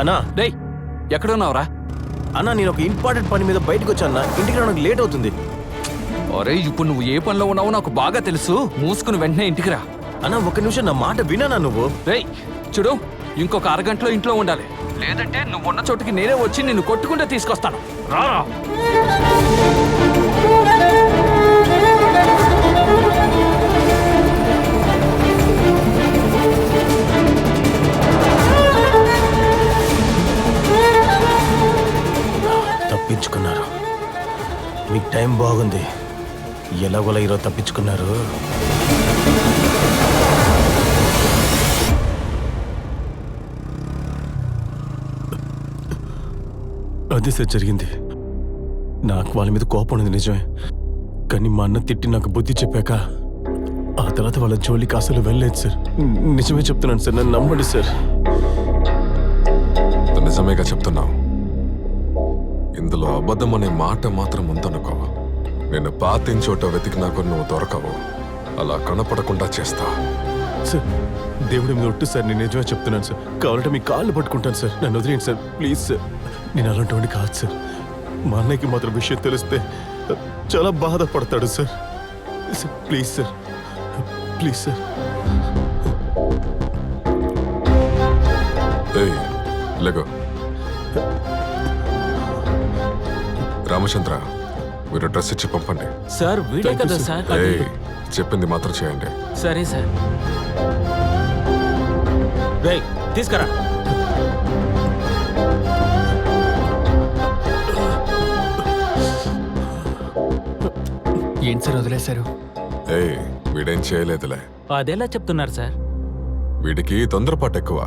అన్నా. డేయ్ ఎక్కడున్నావురా? అన్నా నేను ఒక ఇంపార్టెంట్ పని మీద బయటకు వచ్చాను ఇంటికి రావడానికి లేట్ అవుతుంది. అరే ఇప్పుడు నువ్వు ఏ పనిలో ఉన్నావో నాకు బాగా తెలుసు. మూసుకుని వెంటనే ఇంటికి రా. అన్నా ఒక నిమిషం నా మాట వినానా నువ్వు? రేయ్ చూడు ఇంకొక అరగంటలో ఇంట్లో ఉండాలి. లేదంటే నువ్వు ఉన్న చోటుకి నేనే వచ్చి నిన్ను కొట్టుకుంటే తీసుకొస్తాను. రారా. టైం బాగుంది. ఎలాగోలా ఈరోజు తప్పించుకున్నారు? అదే సార్ జరిగింది. నాకు వాళ్ళ మీద కోపం ఉంది నిజమే. కానీ మా అన్న తిట్టి నాకు బుద్ధి చెప్పాక ఆ తర్వాత వాళ్ళ జోలికి అసలు వెళ్ళలేదు సార్. నిజమే చెప్తున్నాను సార్ నన్ను నమ్మండి సార్. నిజమేగా చెప్తున్నావు. ఇందులో అబద్ధం అనే మాట మాత్రం ఉందనుకో. నేను పాతిన చోట వెతికినా కూడా నువ్వు దొరకవు. అలా కనపడకుండా చేస్తా. సార్ దేవుడి మీద ఒట్టు సార్ నేను నిజమే చెప్తున్నాను సార్. కావాలంటే మీ కాళ్ళు పట్టుకుంటాను సార్. నన్ను వదిలేయండి సార్. Please sir. నేను అలాంటి కాదు సార్. మా అన్నయ్యకి మాత్రం విషయం తెలిస్తే చాలా బాధపడతాడు sir. Please sir. Please sir. లేగో Ramachandra మీరు డ్రెస్ ఇచ్చి పంపండి. సార్ వీడే కదా. సార్. ఏయ్ చెప్పింది మాత్రం చేయండి. సరే సార్. రేయ్ తీసుకురా. ఏంటి సార్ వదిలేశారు? ఏయ్ వీడేం చేయలేదులే. అదెలా చెప్తున్నారు సార్. వీడికి తొందరపాటు ఎక్కువ.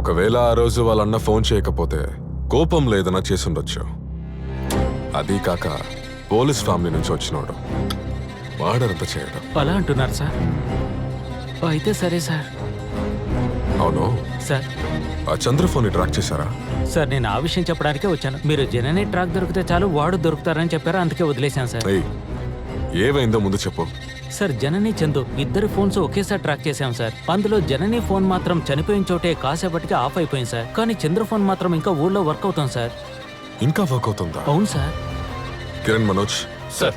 ఒకవేళ ఆ రోజు వాళ్ళన్న ఫోన్ చేయకపోతే కోపం లేదన్నా చేసుండొచ్చు. అదీ కాక పోలీస్ ఫ్యామిలీ నుంచి వచ్చినాడు. వాడరంత చేయడం. అలా అంటున్నారు సార్. అయితే సరే సార్. అవును. సార్. ఆ చంద్ర ఫోన్ ట్రాక్ చేశారా? సార్ నేను ఆ విషయం చెప్పడానికే వచ్చాను. మీరు జనని ట్రాక్ దొరికితే చాలు వాడు దొరుకుతారని చెప్పారు అందుకే వదిలేశాను సార్. ఏయ్ ఏమైందో ముందు చెప్పు. సార్ జనని చందు ఇద్దరు ఫోన్స్ ఒకేసారి ట్రాక్ చేశాం సార్. అందులో జనని ఫోన్ మాత్రం చనిపోయిన చోటే కాసేపటికి ఆఫ్ అయిపోయింది సార్. కానీ చంద్ర ఫోన్ మాత్రం ఇంకా ఊళ్ళో వర్క్ అవుతుంది సార్. ఇంకా వర్క్ అవుతుందా? అవును సార్. కిరణ్ మనోజ్. సార్.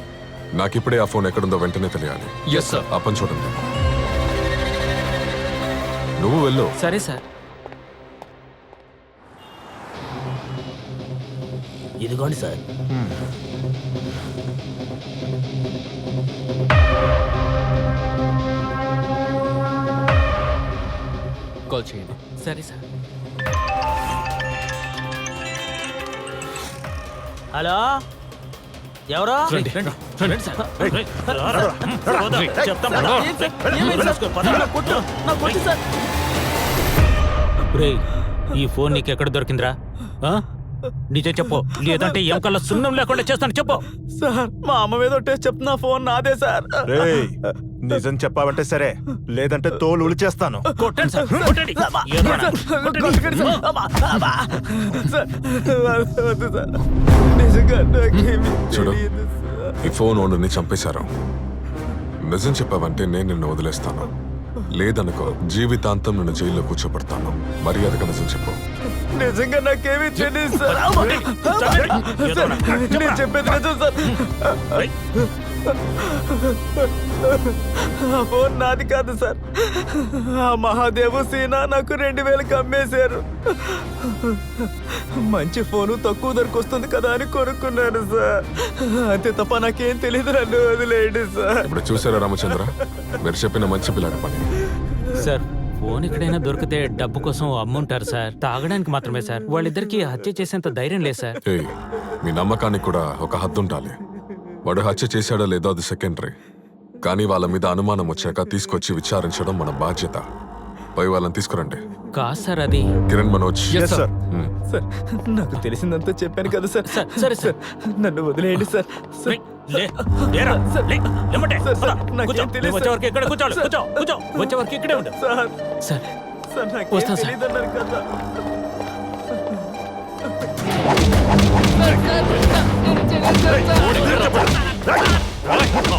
నాకిప్పుడే ఆ ఫోన్ ఎక్కడుందో వెంటనే తెలియాలి. ఎస్ సార్ ఆ పని చూడండి. నువ్వు వెళ్ళు. సరే సార్. ఇదిగోండి సార్. కాల్ చేయండి. సరే సార్. హలో ఎవరు రేయ్ ఈ ఫోన్ నీకు ఎక్కడ దొరికిందిరా ఆ? నిజం చెప్పు. లేదంటే ఏం కల్లా సున్నం లేకుండా చేస్తాను చెప్పు. సార్ మా అమ్మ మీద ఒట్టేసి చెప్తున్నా ఫోన్ నాదే సార్. రేయ్ నిజం చెప్పావంటే సరే. లేదంటే తోలు ఉలిచేస్తాను. కొట్టండి సార్ కొట్టండి. చూడు. ఈ ఫోన్ ఓనర్ని చంపేశారు. నిజం చెప్పావంటే నేను నిన్ను వదిలేస్తాను. లేదనుకో జీవితాంతం నిన్ను జైల్లో కూర్చోబెడతాను. మర్యాదగా నిజం చెప్పు. నిజంగా నాకేమీ తెలియదు సార్. నేను చెప్పేది నిజం సార్. ఆ ఫోన్ నాది కాదు సార్. ఆ మహాదేవు సీనా నాకు రెండు వేలకు అమ్మేశారు మంచి ఫోను తక్కువ ధరకు వస్తుంది కదా అని కొనుక్కున్నాను సార్. అంతే తప్ప నాకేం తెలియదు నన్ను వదిలేయండి సార్. ఇప్పుడు చూసారా రామచంద్ర? మీరు చెప్పిన మంచి పిల్లాడి పని. సార్ ఫోన్ ఎక్కడైనా దొరికితే డబ్బు కోసం అమ్ముంటారు సార్. తాగడానికి మాత్రమే సార్. వాళ్ళిద్దరికి హత్య చేసేంత ధైర్యం లేదు సార్. ఏయ్ మీ నమ్మకానికి కూడా ఒక హద్దు ఉండాలి వాడు హత్య చేశాడో లేదో అది సెకండరీ. కానీ వాళ్ళ మీద అనుమానం వచ్చాక తీసుకొచ్చి విచారించడం మన బాధ్యత. పోయి వాళ్ళని తీసుకురండి. కాదు సార్ అది? కిరణ్ మనోజ్. Yes, sir. మ్మ్. సార్ నాకు తెలిసిందంతా చెప్పాను కదా సార్ సార్, సరే, సార్. నన్ను వదిలేయండి సార్ సార్ రేయ్, లే, లేరా, లే, లేమంటే, సార్, సార్, పద, నాకేం కూర్చో. తెలీదు, నువ్వు వచ్చే సార్. వరకు ఇక్కడ కూర్చోవాలి కూర్చో కూర్చో. వచ్చే వరకు ఇక్కడే ఉండు. సార్ సార్ సార్ నాకు సార్.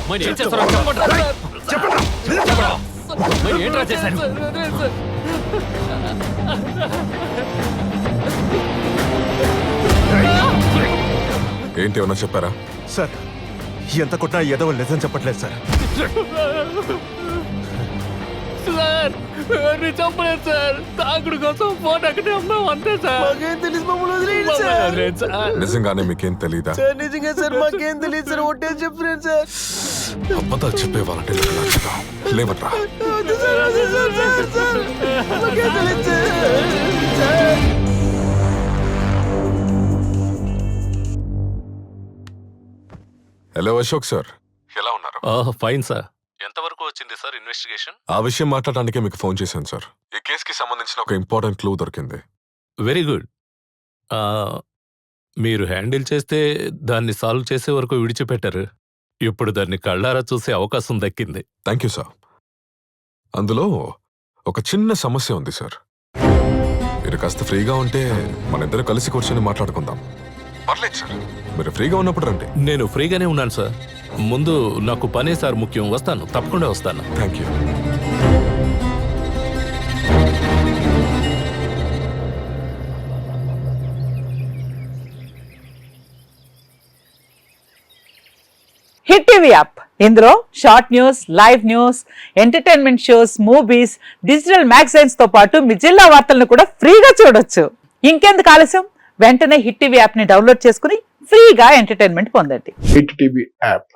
మరి ఏం చేస్తారో చెప్పండి. ఏంట్రా చేశారు ఏంటి ఏమన్నా చెప్పారా సార్ ఎంత కొట్టినా ఏదో నిజం చెప్పట్లేదు సార్ సార్ చంపలేదు సార్. తాగుడు కోసం ఫోన్ అక్కడే ఉన్నాం అంతే సార్. మాకేం తెలియదు మమ్మల్ని వదిలేయండి సార్. నిజంగానే మీకేం తెలీదా? సార్ నిజంగా సార్ మాకేం తెలియదు సార్. చెప్తున్నాను సార్. అబద్ధాలు చెప్పే వాళ్ళంటే నాకు నచ్చదు లేవట్రా. వద్దు సార్, వద్దు సార్, సార్, సార్. మాకేం తెలియదు sir. Sir hello Ashok sir ఎలా ఉన్నారు? ఫైన్ సార్ ఎంతవరకు వచ్చింది సార్ ఇన్వెస్టిగేషన్ ఆ విషయం మాట్లాడడానికే మీకు ఫోన్ చేశాను సార్. ఈ కేసుకి సంబంధించిన ఒక ఇంపార్టెంట్ క్లూ దొరికింది. Very good. మీరు హ్యాండిల్ చేస్తే దాన్ని సాల్వ్ చేసే వరకు విడిచిపెట్టారు. ఇప్పుడు దాన్ని కళ్ళారా చూసే అవకాశం దక్కింది. Thank you sir. అందులో ఒక చిన్న సమస్య ఉంది సార్. మీరు కాస్త ఫ్రీగా ఉంటే మన ఇద్దరు కలిసి కూర్చొని మాట్లాడుకుందాం. పర్లేదు సార్. మీరు ఫ్రీగా ఉన్నప్పుడు రండి. నేను ఫ్రీగానే ఉన్నాను సార్. ముందు నాకు పనే సార్ ముఖ్యం. వస్తాను. తప్పకుండా వస్తాను. Thank you hit TV app. ఇందులో short news live news entertainment shows movies digital మ్యాగజైన్స్తో పాటు మీ జిల్లా వార్తలను కూడా ఫ్రీగా చూడొచ్చు. ఇంకెందుకు ఆలస్యం? వెంటనే హిట్ టీవీ యాప్ని డౌన్లోడ్ చేసుకుని ఫ్రీగా ఎంటర్టైన్మెంట్ పొందండి. Hit TV app.